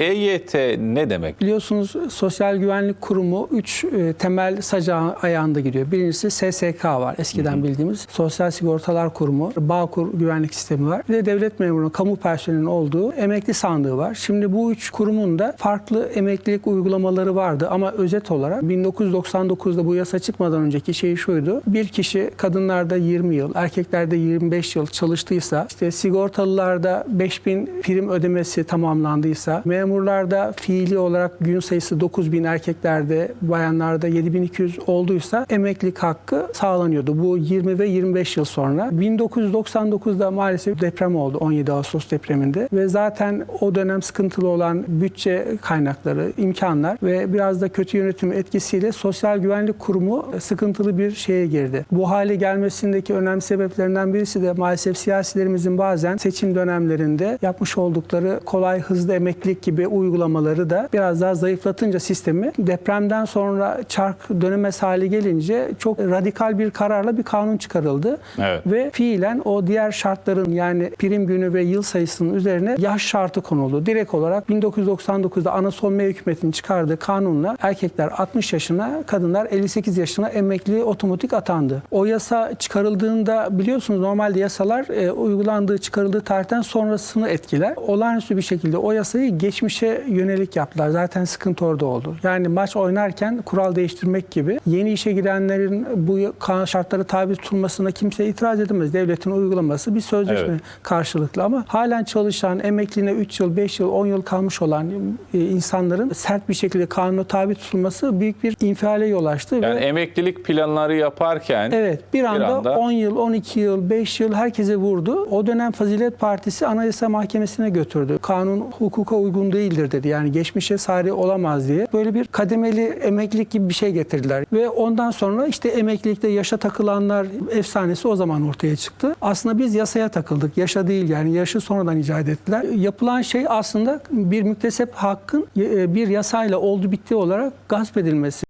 EYT ne demek? Biliyorsunuz Sosyal Güvenlik Kurumu 3 temel sac ayağında gidiyor. Birincisi SSK var eskiden bildiğimiz. Sosyal Sigortalar Kurumu, Bağkur Güvenlik Sistemi var. Bir de devlet memuru, kamu personelinin olduğu emekli sandığı var. Şimdi bu üç kurumun da farklı emeklilik uygulamaları vardı ama özet olarak 1999'da bu yasa çıkmadan önceki şey şuydu. Bir kişi kadınlarda 20 yıl, erkeklerde 25 yıl çalıştıysa, işte sigortalılarda 5000 prim ödemesi tamamlandıysa, memurlarda fiili olarak gün sayısı 9000 erkeklerde, bayanlarda 7200 olduysa emeklilik hakkı sağlanıyordu. Bu 20 ve 25 yıl sonra. 1999'da maalesef deprem oldu 17 Ağustos depreminde ve zaten o dönem sıkıntılı olan bütçe kaynakları, imkanlar ve biraz da kötü yönetim etkisiyle Sosyal Güvenlik Kurumu sıkıntılı bir şeye girdi. Bu hale gelmesindeki önemli sebeplerinden birisi de maalesef siyasilerimizin bazen seçim dönemlerinde yapmış oldukları kolay hızlı emeklilik gibi uygulamaları da biraz daha zayıflatınca sistemi depremden sonra çark dönemez hale gelince çok radikal bir kararla bir kanun çıkarıldı. Evet. Ve fiilen o diğer şartların yani prim günü ve yıl sayısının üzerine yaş şartı konuldu. Direkt olarak 1999'da Anason hükümetinin çıkardığı kanunla erkekler 60 yaşına, kadınlar 58 yaşına emekli otomatik atandı. O yasa çıkarıldığında biliyorsunuz normalde yasalar e, uygulandığı, çıkarıldığı tarihten sonrasını etkiler. Olağanüstü bir şekilde o yasayı geçmişe yönelik yaptılar. Zaten sıkıntı orada oldu. Yani maç oynarken kural değiştirmek gibi yeni işe girenlerin bu kanun şartlara tabi tutulmasına kimse itiraz edemez. Devletin uygulaması bir sözleşme Evet. karşılıklı ama halen çalışan, emekliğine 3 yıl, 5 yıl, 10 yıl kalmış olan e, insanların sert bir şekilde kanuna tabi tutulması büyük bir infiale yol açtı. Yani ve emeklilik planları yaparken Evet bir anda, anda- 10 yıl, 12 yıl, 5 yıl herkese vurdu. O dönem Fazilet Partisi Anayasa Mahkemesi'ne götürdü. Kanun hukuka uygun değildir dedi. Yani geçmişe sari olamaz diye. Böyle bir kademeli emeklilik gibi bir şey getirdiler. Ve ondan sonra işte emeklilikte yaşa takılanlar efsanesi o zaman ortaya çıktı. Aslında biz yasaya takıldık. Yaşa değil yani yaşı sonradan icat ettiler. Yapılan şey aslında bir müktesep hakkın e, bir yasayla oldu bitti olarak gasp edilmesi.